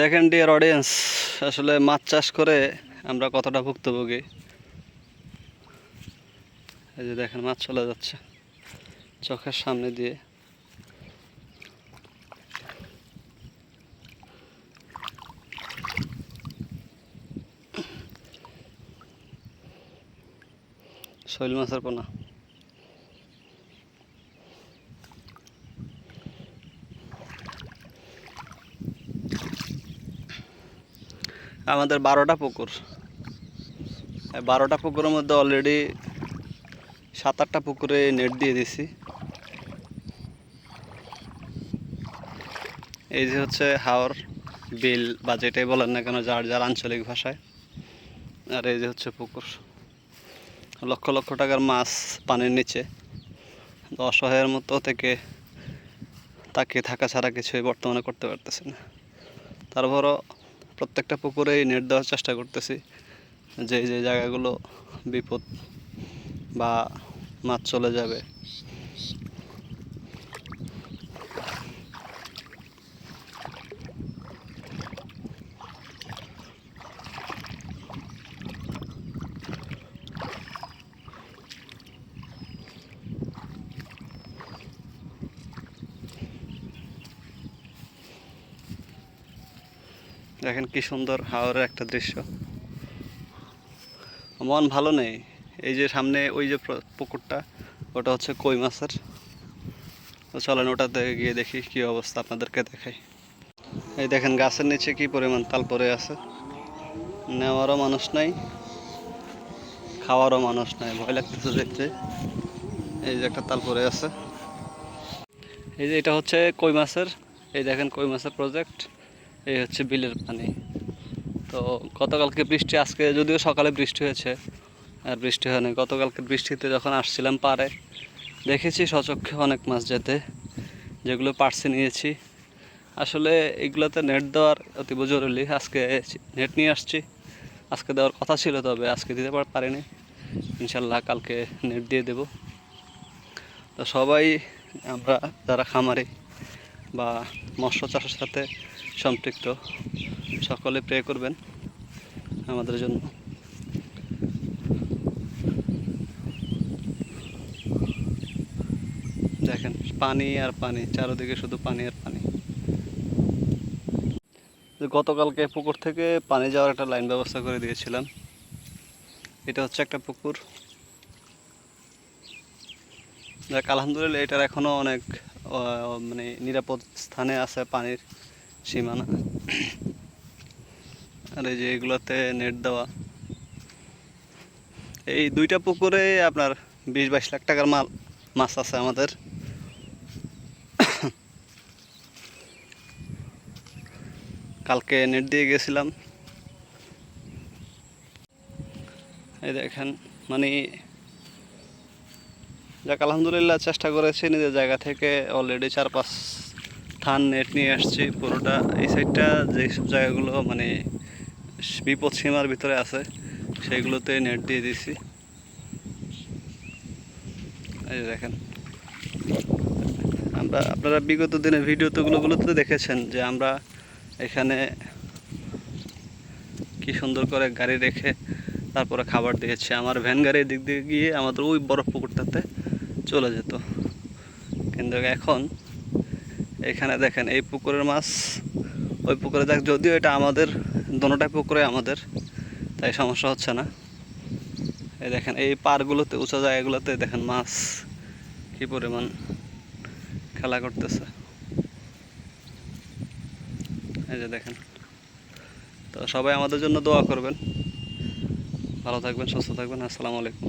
দেখেন dear audience আসলে মাছ চাষ করে আমরা কতটা ভুক্তভোগী? এই যে দেখেন, মাছ চলে যাচ্ছে চোখের সামনে দিয়ে। শৈল মাছের পোনা। আমাদের বারোটা পুকুর। বারোটা পুকুরের মধ্যে অলরেডি সাত আটটা পুকুরে নেট দিয়ে দিছি। এই যে হচ্ছে হাওর, বিল বা যেটাই বলেন না কেন, যার যার আঞ্চলিক ভাষায়। আর এই যে হচ্ছে পুকুর। লক্ষ লক্ষ টাকার মাছ পানির নিচে। অসহায়ের মতো থেকে তাকে থাকা ছাড়া কিছুই বর্তমানে করতে পারতেছে না। তারপরও প্রত্যেকটা পুকুরেই নেট দেওয়ার চেষ্টা করতেছি। যে যে জায়গাগুলো বিপদ বা মাছ চলে যাবে। দেখেন কি সুন্দর হাওরের একটা দৃশ্য। মন ভালো নেই। এই যে সামনে ওই যে পুকুরটা, ওটা হচ্ছে কই মাছের। তো চলেন ওটাতে গিয়ে দেখি কি অবস্থা আপনাদেরকে দেখাই। এই দেখেন গাছের নিচে কি পরিমাণ তাল পড়ে আছে। নেওয়ারও মানুষ নাই, খাওয়ারও মানুষ নাই, ভয় লাগতেছে দেখতে। এই যে একটা তাল পড়ে আছে। এই যে এটা হচ্ছে কই মাছের। এই দেখেন কই মাছের প্রজেক্ট এই হচ্ছে বিলের পানি। তো গতকালকে বৃষ্টি, আজকে যদিও সকালে বৃষ্টি হয়েছে, আর বৃষ্টি হয়নি, গতকালকে বৃষ্টিতে যখন আসছিলাম পারে দেখেছি সচক্ষে অনেক মাছ যেতে, যেগুলো পার্সে নিয়েছি। আসলে এগুলোতে নেট দেওয়ার অতীব জরুরি, আজকে নেট নিয়ে আসছি। আজকে দেওয়ার কথা ছিল, তবে আজকে দিতে পারিনি। ইনশাল্লাহ কালকে নেট দিয়ে দেব। তো সবাই, আমরা যারা খামারি বা মৎস্য চাষের সাথে সম্পৃক্ত। সকলে প্রে করবেন আমাদের জন্য। দেখেন, পানি আর পানি, চারিদিকে শুধু পানি আর পানি। গতকালকে পুকুর থেকে পানি যাওয়ার একটা লাইন ব্যবস্থা করে দিয়েছিলাম। এটা হচ্ছে একটা পুকুর। দেখ আলহামদুলিল্লাহ, এটার এখনও অনেক মানে নিরাপদ স্থানে আছে পানির সীমানা। আর এই যে এগুলোতে নেট দেওয়া। এই দুইটা পুকুরে আপনার বিশ বাইশ লাখ টাকার মাল, মাছ আছে আমাদের। কালকে নেট দিয়ে গেছিলাম। এই দেখেন মানে যাক, আলহামদুলিল্লাহ চেষ্টা করেছি নিজের জায়গা থেকে অলরেডি চার পাঁচ থান নেট নিয়ে আসছি, পুরোটা। এই সাইডটা যেসব জায়গাগুলো মানে বিপদ সীমার ভিতরে আছে সেইগুলোতে নেট দিয়ে দিছি। এই দেখেন। আমরা, আপনারা বিগত দিনের ভিডিও তোগুলোগুলোতে দেখেছেন যে আমরা এখানে কি সুন্দর করে গাড়ি রেখে তারপরে খাবার দিয়েছি। আমার ভ্যান গাড়ির দিক দিয়ে গিয়ে আমাদের ওই বড় পুকুরটাতে চলে যেত। কিন্তু এখন এখানে দেখেন এই পুকুরের মাছ, ওই পুকুরে দেখ, যদিও এটা আমাদের দোনোটাই পুকুরে আমাদের, তাই সমস্যা হচ্ছে না। এই দেখেন, এই পারগুলোতে উঁচা জায়গাগুলোতে দেখেন মাছ কি পরিমাণ খেলা করতেছে। এই যে দেখেন, তো সবাই আমাদের জন্য দোয়া করবেন। ভালো থাকবেন, সুস্থ থাকবেন, আসসালামু আলাইকুম।